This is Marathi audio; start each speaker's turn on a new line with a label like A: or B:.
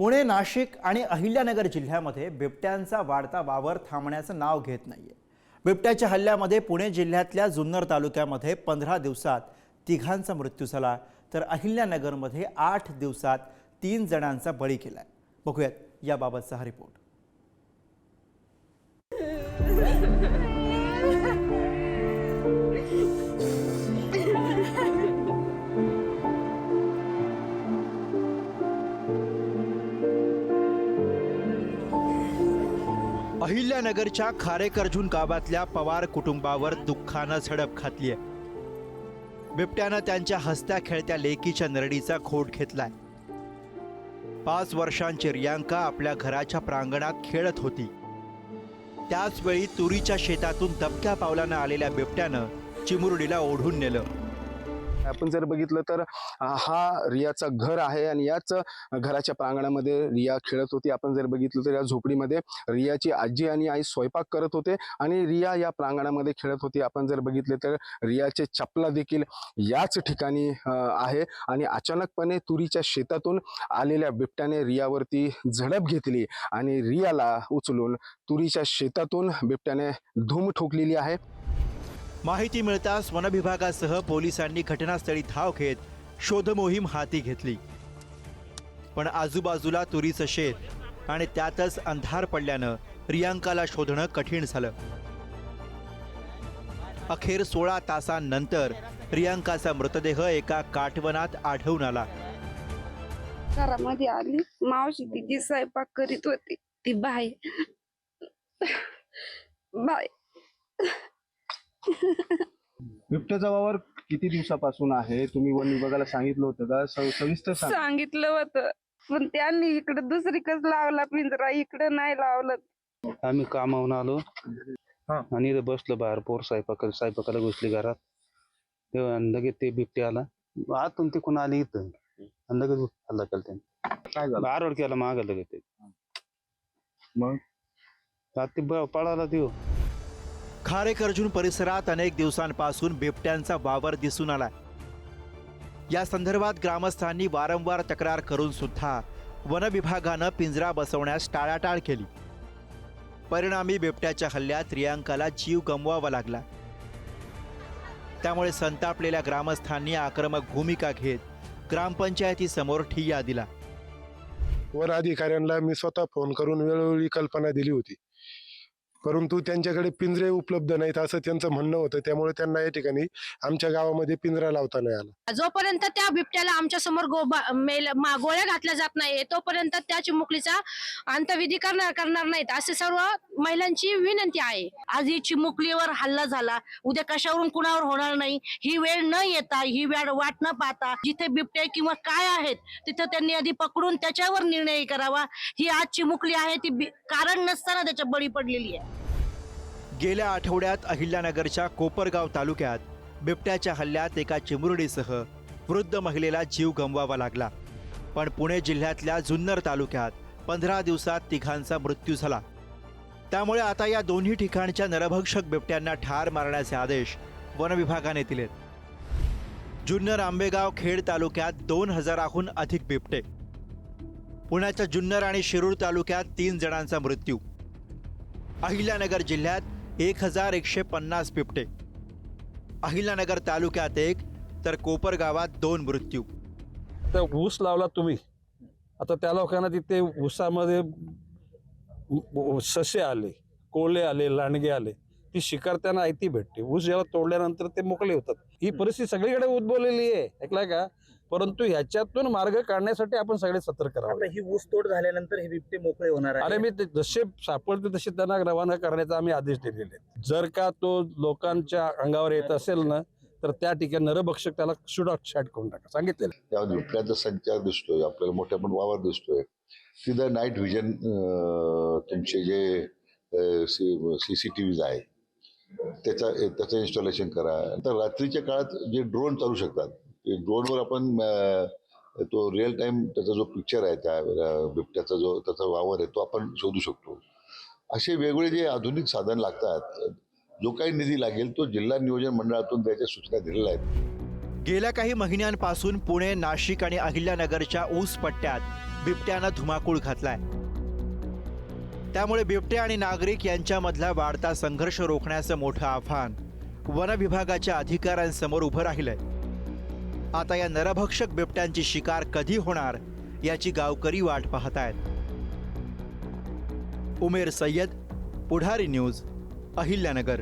A: पुणे नाशिक आणि अहिल्यानगर जिल्ह्यामध्ये बिबट्यांचा वाढता वावर थांबण्याचं नाव घेत नाहीये. बिबट्याच्या हल्ल्यामध्ये पुणे जिल्ह्यातल्या जुन्नर तालुक्यामध्ये पंधरा दिवसात तिघांचा मृत्यू झाला तर अहिल्यानगरमध्ये आठ दिवसात तीन जणांचा बळी केलाय बघूयात याबाबतचा हा रिपोर्ट. अहिल्यानगरच्या खारेकर्जून गावातल्या पवार कुटुंबावर दुःखानं झडप घातलीय बिबट्यानं त्यांच्या हसत्या खेळत्या लेकीच्या नरडीचा खोट घेतलाय. पाच वर्षांची रियांका आपल्या घराच्या प्रांगणात खेळत होती. त्याचवेळी तुरीच्या शेतातून दबक्या पावलानं आलेल्या बिबट्यानं चिमुरडीला ओढून नेलं.
B: आपण जर बघितलं तर हा रियाचा घर आहे आणि याच घराच्या प्रांगणामध्ये रिया खेळत होती. आपण जर बघितलं तर या झोपडीमध्ये रियाची आजी आणि आई स्वयंपाक करत होते आणि रिया या प्रांगणामध्ये खेळत होती. आपण जर बघितले तर रियाचे चपला देखील याच ठिकाणी आहे आणि अचानकपणे तुरीच्या शेतातून आलेल्या बिबट्याने रियावरती झडप घेतली आणि रियाला उचलून तुरीच्या शेतातून बिबट्याने धूम ठोकलेली आहे.
A: माहिती मिळताच वनविभागासह पोलिसांनी घटनास्थळी धाव घेत शोधमोहीम हाती घेतली. पण आजूबाजूला तुरीचं शेत आणि त्यातच अंधार पडल्यानं रियांकाला शोधणं कठीण झालं. अखेर सोळा तासांनंतर रियांकाचा मृतदेह एका काठवनात आढळून आला.
C: घरामध्ये आली. मावशी तिची स्वयंपाक करीत होती ती बाय बाय
B: बिबट्याचा वावर किती दिवसापासून आहे? तुम्ही वन विभागाला सांगितलं होतं का? सव- सविस्तर सांग.
C: सांगितलं होतं. पण त्यांनी इकडे दुसरीकच लावला पिंजरा इकडे नाही लावलं.
D: आम्ही कामावून आलो.
B: हा.
D: आणि इथं बसलो बाहेर पोर स्वयंपाकाला स्वयंपाकाला घुसली घरात. तेव्हा लगेच ते बिबटे आला. आतून तिकून आली इथं. आणि लगेच हल्ला केला त्याने.
B: काय झालं?
D: आरोड केला माग लगेच ते.
B: मग?
D: आता ते ब- पळाला देऊ
A: खारेकर्जुन परिसरात अनेक दिवसांपासून बिबट्यांचा वावर दिसून आलाय. या संदर्भात ग्रामस्थांनी वारंवार तक्रार करून सुद्धा वनविभागानं पिंजरा बसवण्यास टाळाटाळ केली. परिणामी बिबट्याच्या हल्ल्यात रियांकाला जीव गमवावा लागला. त्यामुळे संतापलेल्या ग्रामस्थांनी आक्रमक भूमिका घेत ग्रामपंचायतीसमोर ठिय्या दिला.
E: वर अधिकाऱ्यांना मी स्वतः फोन करून वेळोवेळी कल्पना दिली होती. परंतु त्यांच्याकडे पिंजरे उपलब्ध नाहीत असं त्यांचं म्हणणं होतं. त्यामुळे त्यांना या ठिकाणी आमच्या गावामध्ये पिंजरा लावता नाही आला.
F: जोपर्यंत त्या बिबट्याला आमच्यासमोर मा- गोळ्या घातल्या जात नाही तोपर्यंत त्या चिमुकलीचा अंतविधी करणार करणार नाहीत. असे सर्व महिलांची विनंती आहे. आज ही चिमुकलीवर हल्ला झाला. उद्या कशावरून कुणावर होणार नाही? ही वेळ न येता ही वेळ वाट न पाहता जिथे बिबटे किंवा काय आहेत तिथे त्यांनी आधी पकडून त्याच्यावर निर्णय करावा. ही आज चिमुकली आहे ती कारण नसताना त्याच्या बळी पडलेली आहे.
A: गेल्या आठवड्यात अहिल्यानगरच्या कोपरगाव तालुक्यात बिबट्याच्या हल्ल्यात एका चिमुरडीसह वृद्ध महिलेला जीव गमवावा लागला. पण पुणे जिल्ह्यातल्या जुन्नर तालुक्यात पंधरा दिवसात तिघांचा मृत्यू झाला. त्यामुळे आता या दोन्ही ठिकाणच्या नरभक्षक बिबट्यांना ठार मारण्याचे आदेश वनविभागाने दिलेत. जुन्नर आंबेगाव खेड तालुक्यात दोन हजाराहून अधिक बिबटे. पुण्याच्या जुन्नर आणि शिरूर तालुक्यात तीन जणांचा मृत्यू. अहिल्यानगर जिल्ह्यात एक हजार एकशे पन्नास बिबटे. अहिल्यानगर तालुक्यात एक तर कोपर गावात दोन मृत्यू.
G: तर ऊस लावला तुम्ही. आता त्या लोकांना तिथे ऊसामध्ये ससे आले कोळे आले लांडगे आले. ती शिकार त्यांना आयती भेटते. ऊस जेव्हा तोडल्यानंतर ते मोकळे होतात. ही परिस्थिती सगळीकडे उद्भवलेली आहे. ऐकलाय का? परंतु ह्याच्यातून मार्ग काढण्यासाठी आपण सगळे सतर्क
H: आता
G: राहावे
H: ही ऊस तोड झाल्यानंतर हे बिबटे मोकळे होणार आहे
G: अरे मी ते जसे सापडते तसे त्यांना रवाना करण्याचा आम्ही आदेश दिलेले आहेत. जर का तो लोकांच्या अंगावर येत असेल ना तर त्या ठिकाणी नरभक्षक त्याला शूट आउट शॅट करून टाका. सांगितलेलं आहे.
I: त्या बिबट्याचा संचार दिसतोय आपल्याला मोठ्या पण वावर दिसतोय. तिथं नाईट व्हिजन तुमचे जे सी सी टी व्हीज आहे त्याचा त्याचं इन्स्टॉलेशन करा. तर रात्रीच्या काळात जे ड्रोन चालू शकतात ते ड्रोनवर आपण तो रिअल टाईम त्याचा जो पिक्चर आहे त्या बिबट्याचा जो त्याचा वावर आहे तो आपण शोधू शकतो. असे वेगवेगळे जे आधुनिक साधन लागतात जो काही निधी लागेल तो जिल्हा नियोजन मंडळातून त्याच्या सूचना दिलेल्या आहेत.
A: गेल्या काही महिन्यांपासून पुणे नाशिक आणि अहिल्यानगरच्या ऊस पट्ट्यात बिबट्यानं धुमाकूळ घातलाय. त्यामुळे बिबटे आणि नागरिक यांच्यामधला वाढता संघर्ष रोखण्याचं मोठं आव्हान वन विभागाच्या अधिकाऱ्यांसमोर उभं राहिलंय. आता या नरभक्षक बिबट्यांची शिकार कधी होणार याची गावकरी वाट पाहतायत. उमेर सय्यद पुढारी न्यूज अहिल्यानगर.